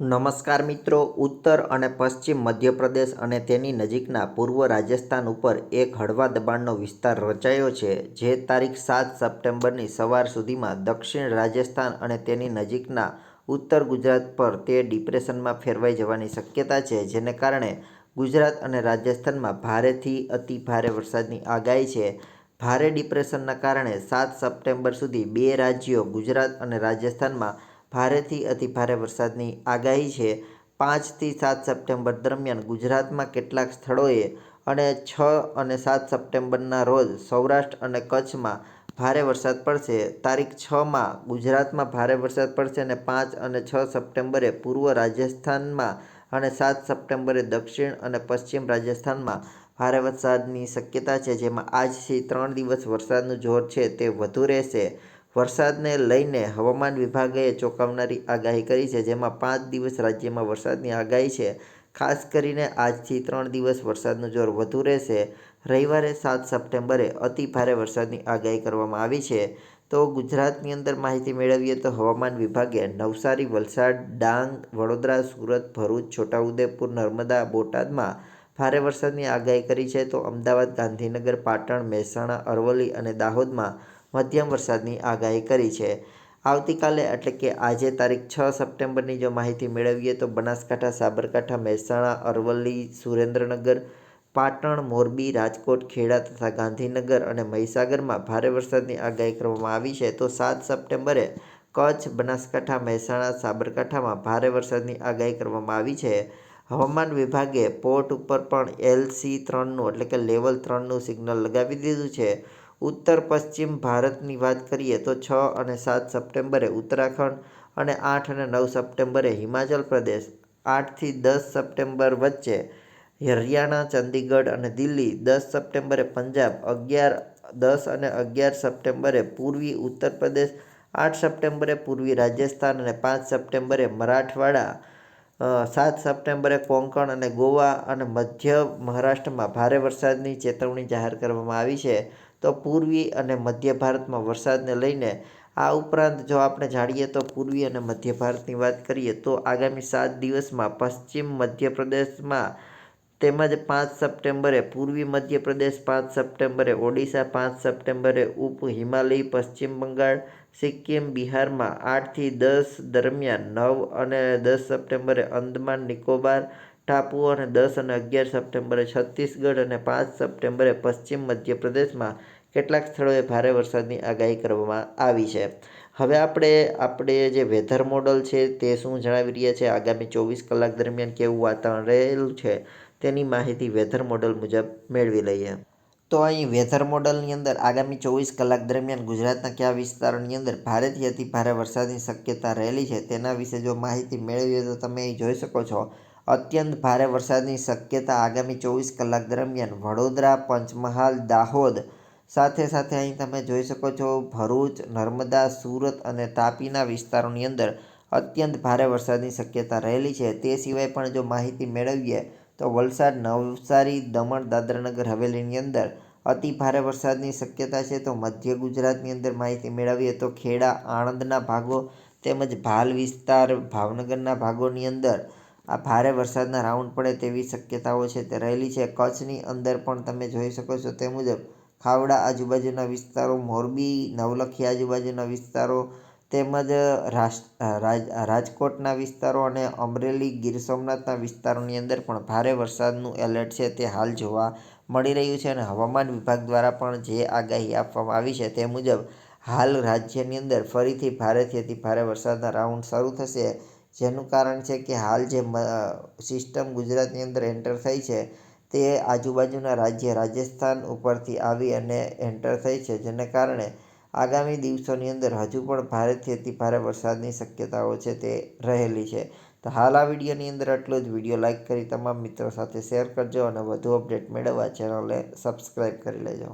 નમસ્કાર મિત્રો. ઉત્તર અને પશ્ચિમ મધ્યપ્રદેશ અને તેની નજીકના પૂર્વ રાજસ્થાન ઉપર એક હળવા દબાણનો વિસ્તાર રચાયો છે, જે તારીખ સાત સપ્ટેમ્બરની સવાર સુધીમાં દક્ષિણ રાજસ્થાન અને તેની નજીકના ઉત્તર ગુજરાત પર તે ડિપ્રેશનમાં ફેરવાઈ જવાની શક્યતા છે, જેને કારણે ગુજરાત અને રાજસ્થાનમાં ભારેથી અતિ ભારે વરસાદની આગાહી છે. ભારે ડિપ્રેશનના કારણે સાત સપ્ટેમ્બર સુધી બે રાજ્યો ગુજરાત અને રાજસ્થાનમાં ભારેથી અતિભારે વરસાદની આગાહી છે. પાંચથી સાત સપ્ટેમ્બર દરમિયાન ગુજરાતમાં કેટલાક સ્થળોએ અને છ અને સાત સપ્ટેમ્બરના રોજ સૌરાષ્ટ્ર અને કચ્છમાં ભારે વરસાદ પડશે. તારીખ છમાં ગુજરાતમાં ભારે વરસાદ પડશે અને પાંચ અને છ સપ્ટેમ્બરે પૂર્વ રાજસ્થાનમાં અને સાત સપ્ટેમ્બરે દક્ષિણ અને પશ્ચિમ રાજસ્થાનમાં ભારે વરસાદની શક્યતા છે, જેમાં આજથી ત્રણ દિવસ વરસાદનું જોર છે તે વધુ રહેશે. વરસાદને લઈને હવામાન વિભાગે ચોંકાવનારી આગાહી કરી છે, જેમાં પાંચ દિવસ રાજ્યમાં વરસાદની આગાહી છે. ખાસ કરીને આજથી ત્રણ દિવસ વરસાદનું જોર વધુ રહેશે. રવિવારે સાત સપ્ટેમ્બરે અતિ ભારે વરસાદની આગાહી કરવામાં આવી છે. તો ગુજરાતની અંદર માહિતી મેળવીએ તો હવામાન વિભાગે નવસારી, વલસાડ, ડાંગ, વડોદરા, સુરત, ભરૂચ, છોટાઉદેપુર, નર્મદા, બોટાદમાં ભારે વરસાદની આગાહી કરી છે. તો અમદાવાદ, ગાંધીનગર, પાટણ, મહેસાણા, અરવલ્લી અને દાહોદમાં મધ્યમ વરસાદની આગાહી કરી છે. આવતીકાલે એટલે કે આજે તારીખ છ સપ્ટેમ્બરની જો માહિતી મેળવીએ તો બનાસકાંઠા, સાબરકાંઠા, મહેસાણા, અરવલ્લી, સુરેન્દ્રનગર, પાટણ, મોરબી, રાજકોટ, ખેડા તથા ગાંધીનગર અને મહીસાગરમાં ભારે વરસાદની આગાહી કરવામાં આવી છે. તો સાત સપ્ટેમ્બરે કચ્છ, બનાસકાંઠા, મહેસાણા, સાબરકાંઠામાં ભારે વરસાદની આગાહી કરવામાં આવી છે. હવામાન વિભાગે પોર્ટ ઉપર પણ એલસી ત્રણનું એટલે કે લેવલ ત્રણનું સિગ્નલ લગાવી દીધું છે. ઉત્તર પશ્ચિમ ભારતની વાત કરીએ તો છ અને સાત સપ્ટેમ્બરે ઉત્તરાખંડ અને આઠ અને નવ સપ્ટેમ્બરે હિમાચલ પ્રદેશ. આઠથી દસ સપ્ટેમ્બર વચ્ચે હરિયાણા, ચંદીગઢ અને દિલ્હી, દસ સપ્ટેમ્બરે પંજાબ, અગિયાર, દસ અને અગિયાર સપ્ટેમ્બરે પૂર્વી ઉત્તર પ્રદેશ, આઠ સપ્ટેમ્બરે પૂર્વી રાજસ્થાન અને પાંચ સપ્ટેમ્બરે મરાઠવાડા સાત સપ્ટેમ્બરે કોંકણ અને ગોવા અને મધ્ય મહારાષ્ટ્રમાં ભારે વરસાદની ચેતવણી જાહેર કરવામાં આવી છે. તો પૂર્વી અને મધ્ય ભારતમાં વરસાદને લઈને આ ઉપરાંત જો આપણે જાણીએ તો પૂર્વી અને મધ્ય ભારતની વાત કરીએ તો આગામી સાત દિવસમાં પશ્ચિમ મધ્યપ્રદેશમાં તેમજ પાંચ સપ્ટેમ્બરે પૂર્વી મધ્યપ્રદેશ પાંચ સપ્ટેમ્બરે ઓડિશા, પાંચ સપ્ટેમ્બરે ઉપ હિમાલય, પશ્ચિમ બંગાળ, સિક્કિમ, બિહારમાં આઠથી દસ દરમિયાન નવ અને દસ સપ્ટેમ્બરે અંદમાન, નિકોબાર ટાપુઓ અને દસ અને અગિયાર સપ્ટેમ્બરે છત્તીસગઢ અને પાંચ સપ્ટેમ્બરે પશ્ચિમ મધ્યપ્રદેશમાં કેટલાક સ્થળોએ ભારે વરસાદની આગાહી કરવામાં આવી છે. હવે આપણે આપણે જે વેધર મોડલ છે તે શું જણાવી રહ્યા છે? આગામી ચોવીસ કલાક દરમિયાન કેવું વાતાવરણ રહેલું છે? તેની માહિતી વેધર મોડલ મુજબ મેળવી લઈએ. તો અહીં વેધર મોડલની અંદર આગામી ચોવીસ કલાક દરમિયાન ગુજરાતના કયા વિસ્તારોની અંદર ભારેથી અતિ ભારે વરસાદની શક્યતા રહેલી છે તેના વિશે જો માહિતી મેળવીએ તો તમે અહીં જોઈ શકો છો અત્યંત ભારે વરસાદની શક્યતા આગામી ચોવીસ કલાક દરમિયાન વડોદરા, પંચમહાલ, દાહોદ સાથે સાથે અહીં તમે જોઈ શકો છો ભરૂચ, નર્મદા, સુરત અને તાપીના વિસ્તારોની અંદર અત્યંત ભારે વરસાદની શક્યતા રહેલી છે. તે સિવાય પણ જો માહિતી મેળવીએ તો વલસાડ, નવસારી, દમણ, દાદરાનગર, હવેલીની અંદર અતિ ભારે વરસાદની શક્યતા છે. તો મધ્ય ગુજરાતની અંદર માહિતી મેળવીએ તો ખેડા, આણંદના ભાગો તેમજ ભાલ વિસ્તાર, ભાવનગરના ભાગોની અંદર આ ભારે વરસાદના રાઉન્ડ પડે તેવી શક્યતાઓ છે તે રહેલી છે. કચ્છની અંદર પણ તમે જોઈ શકો છો તે મુજબ ખાવડા આજુબાજુના વિસ્તારો, મોરબી, નવલખી આજુબાજુના વિસ્તારો તેમજ રાજકોટના વિસ્તારો અને અમરેલી, ગીર સોમનાથના વિસ્તારોની અંદર પણ ભારે વરસાદનું એલર્ટ છે તે હાલ જોવા મળી રહ્યું છે અને હવામાન વિભાગ દ્વારા પણ જે આગાહી આપવામાં આવી છે તે મુજબ હાલ રાજ્યની અંદર ફરીથી ભારેથી અતિ ભારે વરસાદના રાઉન્ડ શરૂ થશે. જેનું કારણ છે કે હાલ જે સિસ્ટમ ગુજરાતની અંદર એન્ટર થઈ છે, તે આજુબાજુના રાજ્ય રાજસ્થાન ઉપરથી આવી અને એન્ટર થઈ છે. જેને કારણે આગામી દિવસોની અંદર હજુ પણ ભારેથી અતિ ભારે વરસાદની શક્યતાઓ છે તે રહેલી છે. તો હાલ આ વિડીયોની અંદર આટલો જ. વીડિયો લાઇક કરી તમામ મિત્રો સાથે શેર કરજો અને વધુ અપડેટ મેળવવા ચેનલને સબસ્ક્રાઈબ કરી લેજો.